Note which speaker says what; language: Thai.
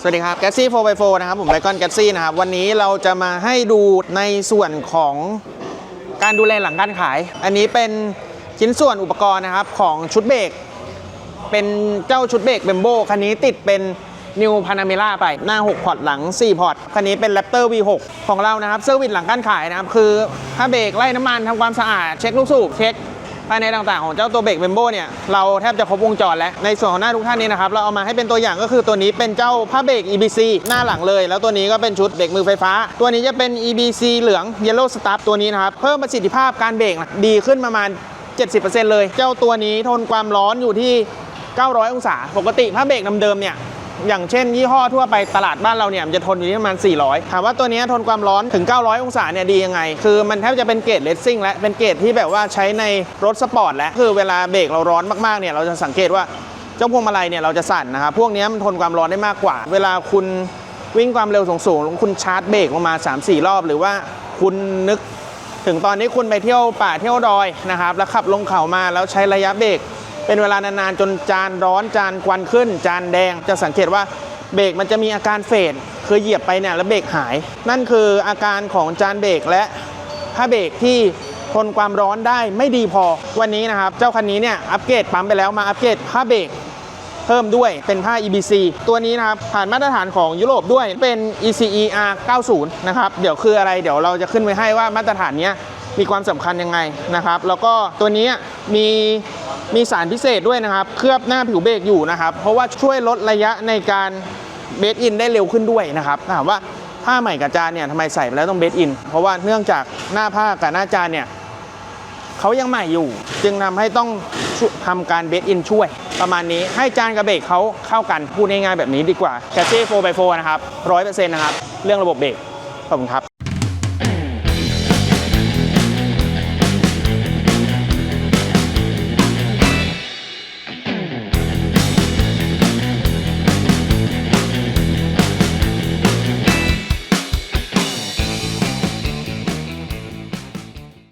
Speaker 1: สวัสดีครับ g a t s y 4x4 นะครับผมไ i กอน g a t s y นะครับ วันนี้เราจะมาให้ดูในส่วนของการดูแลหลังการขาย อันนี้เป็นชิ้นส่วนอุปกรณ์นะครับของชุดเบรกเป็นเจ้าชุดเบรกเบมโบคันนี้ติดเป็น New Panamera ไปหน้า 6 พอร์ตหลัง 4 พอร์ตคันนี้เป็น Raptor V6 ของเรานะครับเซอร์วิสหลังการขายนะครับคือถ้าเบรกไล่น้ำมันทำความสะอาดเช็คลูกสูบเช็ค ภายในต่างๆ ของเจ้าตัวเบรกเบมโบเนี่ยเราแทบจะครบวงจรแล้ว ในส่วนของหน้าทุกท่านนี้นะครับเราเอามาให้เป็นตัวอย่างก็คือตัวนี้เป็นเจ้าผ้าเบรก EBC หน้าหลังเลย แล้วตัวนี้ก็เป็นชุดเบรกมือไฟฟ้า ตัวนี้จะเป็น EBC เหลือง Yellow Stub ตัวนี้นะครับเพิ่มประสิทธิภาพการเบรกดีขึ้นประมาณ 70%เลย เจ้าตัวนี้ทนความร้อนอยู่ที่ 900 องศา ปกติผ้าเบรกเดิมๆเนี่ย อย่างเช่น ยี่ห้อทั่วไปตลาดบ้านเราเนี่ยมันจะทนอยู่ที่ประมาณ 400 ถามว่าตัวนี้ทนความร้อนถึง 900 องศาเนี่ยดียังไง คือมันแทบจะเป็นเกรดเลสซิ่งและเป็นเกรดที่แบบว่าใช้ในรถสปอร์ตและคือเวลาเบรกเราร้อนมากๆเนี่ยเราจะสังเกตว่าเจ้าพวงมาลัยเนี่ยเราจะสั่นนะครับพวกนี้มันทนความร้อนได้มากกว่า เวลาคุณวิ่งความเร็วสูงๆคุณชาร์จเบรกลงมา 3-4 รอบ หรือว่าคุณนึกถึงตอนนี้คุณไปเที่ยวป่าเที่ยวดอยนะครับแล้วขับลงเขามาแล้วใช้ระยะเบรก เป็นเวลานานๆจนจานร้อนจานควันขึ้น จานแดงจะสังเกตว่าเบรกมันจะมีอาการเฟดคือเหยียบไปเนี่ยแล้วเบรกหาย นั่นคืออาการของจานเบรกและผ้าเบรกที่ทนความร้อนได้ไม่ดีพอวันนี้นะครับ เจ้าคันนี้เนี่ยอัปเกรดปั๊มไปแล้วมาอัปเกรดผ้าเบรกเพิ่มด้วยเป็นผ้า EBC ตัวนี้นะครับ ผ่านมาตรฐานของยุโรปด้วยเป็น ECE R90 นะครับ เดี๋ยวคืออะไรเดี๋ยวเราจะขึ้นไว้ให้ว่ามาตรฐานนี้มีความสำคัญยังไงนะครับ แล้วก็ตัวนี้มี มีสารพิเศษด้วยนะครับ เคลือบหน้าผิวเบรกอยู่นะครับ เพราะว่าช่วยลดระยะในการเบสอินได้เร็วขึ้นด้วยนะครับถามว่าผ้าใหม่กับจานเนี่ยทำไมใส่ไปแล้วต้องเบสอิน เพราะว่าเนื่องจากหน้าผ้ากับหน้าจานเนี่ยเขายังใหม่อยู่ จึงทำให้ต้องช่วยทำการเบสอินช่วย ประมาณนี้ให้จานกับเบรกเขาเข้ากันพูดง่ายๆแบบนี้ดีกว่าแคสซี่ 4x4 นะครับ100%นะครับ เรื่องระบบเบรกขอบคุณครับ